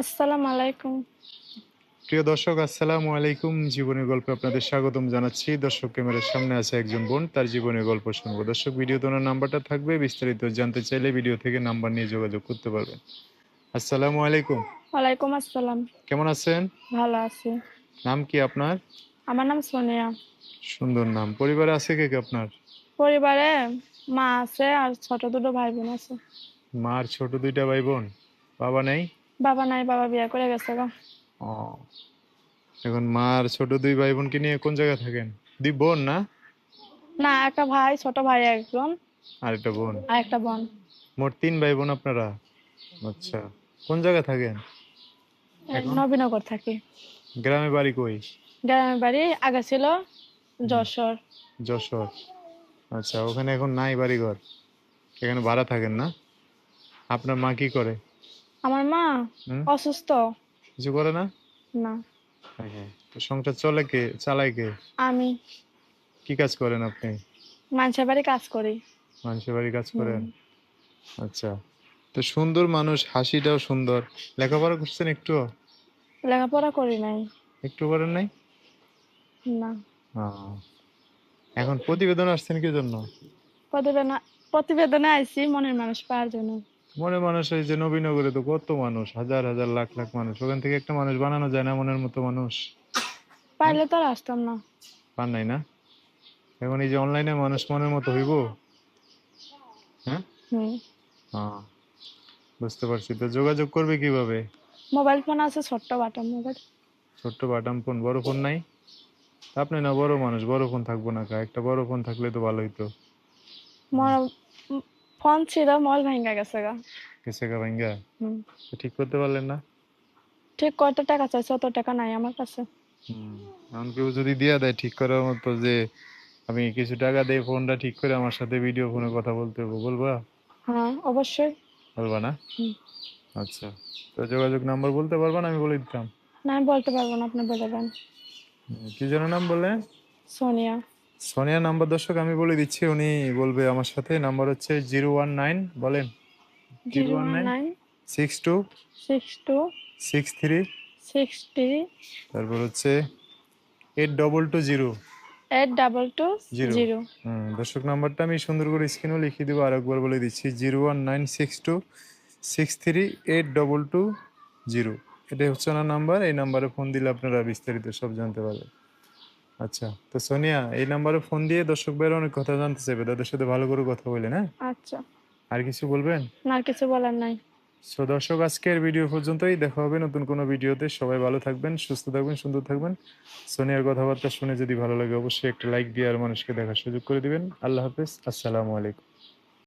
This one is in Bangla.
আসসালামু আলাইকুম। প্রিয় দর্শক আসসালামু আলাইকুম। জীবনের গল্পে আপনাদের স্বাগতম জানাচ্ছি। দর্শক ক্যামেরার সামনে আছে একজন বোন তার জীবনের গল্প শুনব। দর্শক ভিডিওতে ওনার নাম্বারটা থাকবে। বিস্তারিত জানতে চাইলে ভিডিও থেকে নাম্বার নিয়ে যোগাযোগ করতে পারবেন। আসসালামু আলাইকুম। ওয়ালাইকুম আসসালাম। কেমন আছেন? ভালো আছি। নাম কি আপনার? আমার নাম সোনিয়া। সুন্দর নাম। পরিবারে আছে কে কে আপনার? পরিবারে মা আছে আর ছোট দুটো ভাই বোন আছে। মার ছোট দুইটা ভাই বোন। বাবা নেই? বাবা নাই বাবা বিয়ে করে গেছে গো। ও। এখন মার ছোট দুই ভাই বোন বোনকে নিয়ে কোন জায়গায় থাকেন? দুই বোন না? না একটা ভাই ছোট ভাই একজন। আর একটা বোন? আর একটা বোন। মোট তিন ভাই বোন আপনারা? আচ্ছা কোন জায়গায় থাকেন? এখন? নবীনগর থাকি। গ্রামে বাড়ি কই? গ্রামের বাড়ি আগে ছিল যশোর। যশোর। আচ্ছা ওখানে এখন নাই বাড়ি ঘর এখানে ভাড়া থাকেন না? আপনার মা কি করে? আমার মা অসুস্থ। কিছু করে না? না। আচ্ছা, তো সংসার চলে কে? চালায় কে? আমি। কি কাজ করেন আপনি? মানুষের বাড়ি কাজ করি। মানুষের বাড়ি কাজ করেন? আচ্ছা। তো সুন্দর মানুষ হাসিটাও সুন্দর। লেখাপড়া করছেন একটু লেখাপড়া করি নাই। একটু করেন নাই? না। এখন প্রতিবেদন আসছেন কি জন্য? প্রতিবেদন প্রতিবেদনে আইছি মনের মানুষ পাওয়ার জন্য। মনে মানুষ এই যে নবীনগরে তো কত মানুষ হাজার হাজার লাখ লাখ মানুষ। ওখান থেকে একটা মানুষ বানানো যায় না মনের মতো মানুষ? পাইলে তো আর আসতাম না। পান নাই না? এখন এই যে অনলাইনে মানুষ মনের মতো হইব? হ্যাঁ? হ্যাঁ বুঝতে পারছি। তো যোগাযোগ করবে কীভাবে? মোবাইল ফোন আছে ছোট্ট বাটন মোবাইল। ছোট্ট বাটাম ফোন বড় ফোন নাই? আপনি না বড় মানুষ বড় ফোন থাকব না কা? একটা বড় ফোন থাকলে তো ভালো হইতো ফোন ছিল মোবাইল ভাঙ্গা গেছে গা। কেসে কা ভাঙ্গা হুম। ঠিক করতে পারলেন না? ঠিক কত টাকা চাইছে অত টাকা নাই আমার কাছে। হুম এখন কেউ যদি দিয়া দেয় ঠিক করার মতো যে আমি কিছু টাকা দিয়ে ফোনটা ঠিক করে আমার সাথে ভিডিও ফোনে কথা বলতে হবে বলবা? হ্যাঁ অবশ্যই। বলবা না? আচ্ছা তো যোগাযোগ নাম্বার বলতে পারবা না আমি বলে দিতাম? না আমি বলতে পারব না আপনি বলে দেন। কি যেন নাম বললেন? সোনিয়া। সোনিয়া নাম্বার দর্শক আমি বলে দিচ্ছি উনি বলবে আমার সাথে। নাম্বার হচ্ছে জিরো ওয়ান নাইন বলেন। Zero one nine six two six two six three six three তারপর হচ্ছে eight double two zero. Eight double two. Zero. দর্শক নাম্বারটা আমি সুন্দর করে স্ক্রিনেও লিখে দেবো আরেকবার বলে দিচ্ছি zero one nine six two six three eight double two zero. এটাই হচ্ছে ওনার নাম্বার এই নাম্বারে ফোন দিলে আপনারা বিস্তারিত সব জানতে পারবেন। আচ্ছা তো সোনিয়া এই নাম্বারে ফোন দিয়ে দর্শক ভাইয়ের অনেক কথা জানতে চাইবে তাদের সাথে ভালো করে কথা বলেন হ্যাঁ আচ্ছা। আর কিছু বলবেন? না আর কিছু বলার নাই। সো দর্শক আজকের ভিডিও পর্যন্তই। দেখা হবে নতুন কোনো ভিডিওতে সবাই ভালো থাকবেন সুস্থ থাকবেন সুন্দর থাকবেন। সোনিয়ার কথাবার্তা শুনে যদি ভালো লাগে অবশ্যই একটা লাইক দিয়ে আর মানুষকে দেখার সুযোগ করে দিবেন। আল্লাহ হাফেজ। আসসালামু আলাইকুম।